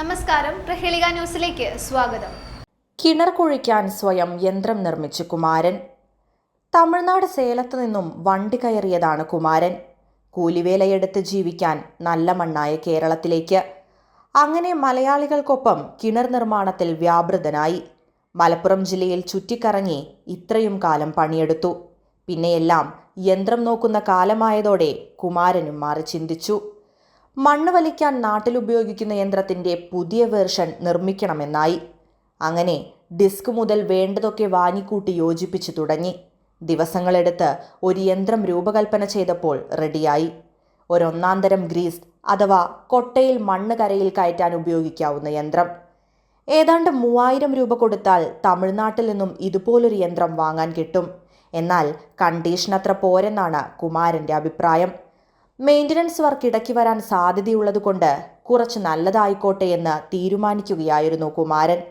നമസ്കാരം. പ്രഹേളിക ന്യൂസിലേക്ക് സ്വാഗതം. കിണർ കുഴിക്കാൻ സ്വയം യന്ത്രം നിർമ്മിച്ച് കുമാരൻ. തമിഴ്നാട് സേലത്ത് നിന്നും വണ്ടി കയറിയതാണ് കുമാരൻ. കൂലിവേലയെടുത്ത് ജീവിക്കാൻ നല്ല മണ്ണായ കേരളത്തിലേക്ക്. അങ്ങനെ മലയാളികൾക്കൊപ്പം കിണർ നിർമ്മാണത്തിൽ വ്യാപൃതനായി. മലപ്പുറം ജില്ലയിൽ ചുറ്റിക്കറങ്ങി ഇത്രയും കാലം പണിയെടുത്തു. പിന്നെയെല്ലാം യന്ത്രം നോക്കുന്ന കാലമായതോടെ കുമാരനും മാറി ചിന്തിച്ചു. മണ്ണ് വലിക്കാൻ നാട്ടിലുപയോഗിക്കുന്ന യന്ത്രത്തിന്റെ പുതിയ വേർഷൻ നിർമ്മിക്കണമെന്നായി. അങ്ങനെ ഡിസ്ക് മുതൽ വേണ്ടതൊക്കെ വാങ്ങിക്കൂട്ടി യോജിപ്പിച്ചു തുടങ്ങി. ദിവസങ്ങളെടുത്ത് ഒരു യന്ത്രം രൂപകൽപ്പന ചെയ്തപ്പോൾ റെഡിയായി. ഒരൊന്നാന്തരം ഗ്രീസ് അഥവാ കൊട്ടയിൽ മണ്ണ് കരയിൽ കയറ്റാൻ ഉപയോഗിക്കാവുന്ന യന്ത്രം. ഏതാണ്ട് മൂവായിരം രൂപ കൊടുത്താൽ തമിഴ്നാട്ടിൽ നിന്നും ഇതുപോലൊരു യന്ത്രം വാങ്ങാൻ കിട്ടും. എന്നാൽ കണ്ടീഷൻ അത്ര പോരെന്നാണ് കുമാരന്റെ അഭിപ്രായം. മെയിന്റനൻസ് വർക്ക് ഇടയ്ക്ക് വരാൻ സാധ്യതയുള്ളതുകൊണ്ട് കുറച്ച് നല്ലതായിക്കോട്ടെ എന്ന് തീരുമാനിക്കുകയായിരുന്നു കുമാരൻ.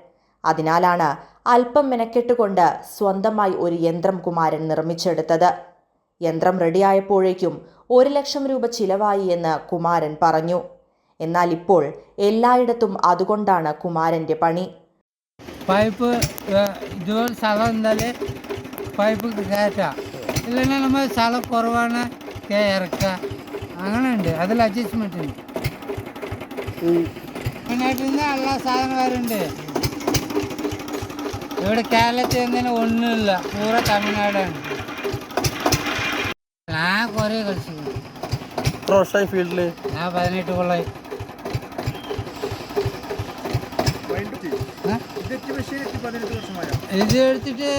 അതിനാലാണ് അല്പം മെനക്കെട്ടുകൊണ്ട് സ്വന്തമായി ഒരു യന്ത്രം കുമാരൻ നിർമ്മിച്ചെടുത്തത്. യന്ത്രം റെഡിയായപ്പോഴേക്കും ഒരു ലക്ഷം രൂപ ചിലവായി എന്ന് കുമാരൻ പറഞ്ഞു. എന്നാൽ ഇപ്പോൾ എല്ലായിടത്തും അതുകൊണ്ടാണ് കുമാരന്റെ പണി. പൈപ്പ് ഇതുപോലെ സ്ഥലം പൈപ്പ് കയറ്റാം. ഇല്ലെങ്കിൽ നമ്മൾ സ്ഥലം കുറവാണ് കേ- ഇറക്കുക. അങ്ങനെ ഉണ്ട് അതിൽ അഡ്ജസ്റ്റ്മെന്റ് ഉണ്ട്. മെയിനായിട്ട് എല്ലാ സാധനക്കാരുണ്ട് ഇവിടെ കേരളത്തിൽ എന്തിനും ഒന്നുമില്ല. പൂറ തമിഴ്നാടാണ്. ഞാൻ കുറേ കളിച്ചു. എത്ര വർഷമായി ഫീൽഡിൽ ഞാൻ പതിനെട്ട് കൊള്ളായി? ഇത് എടുത്തിട്ട്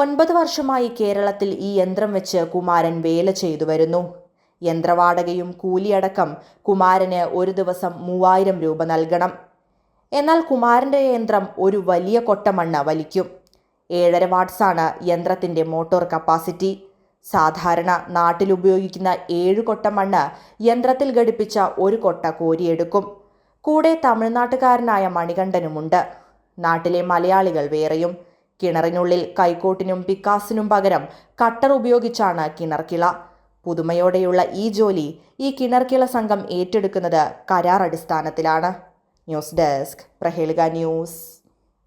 ഒൻപത് വർഷമായി കേരളത്തിൽ ഈ യന്ത്രം വെച്ച് കുമാരൻ വേല ചെയ്തു വരുന്നു. യന്ത്രവാടകയും കൂലിയടക്കം കുമാരന് ഒരു ദിവസം മൂവായിരം രൂപ നൽകണം. എന്നാൽ കുമാരന്റെ യന്ത്രം ഒരു വലിയ കൊട്ടമണ്ണ് വലിക്കും. ഏഴര വാട്ട്സാണ് യന്ത്രത്തിന്റെ മോട്ടോർ കപ്പാസിറ്റി. സാധാരണ നാട്ടിൽ ഉപയോഗിക്കുന്ന ഏഴ് കൊട്ടമണ്ണ് യന്ത്രത്തിൽ ഘടിപ്പിച്ച ഒരു കൊട്ട കോരിയെടുക്കും. കൂടെ തമിഴ്നാട്ടുകാരനായ മണികണ്ഠനുമുണ്ട്. നാട്ടിലെ മലയാളികൾ വേറെയും. കിണറിനുള്ളിൽ കൈക്കോട്ടിനും പിക്കാസിനും പകരം കട്ടർ ഉപയോഗിച്ചാണ് കിണർക്കിള. പുതുമയോടെയുള്ള ഈ ജോലി ഈ കിണർക്കിള സംഘം ഏറ്റെടുക്കുന്നത് കരാർ അടിസ്ഥാനത്തിലാണ് ന്യൂസ് ഡെസ്ക് പ്രഹേളിക ന്യൂസ്.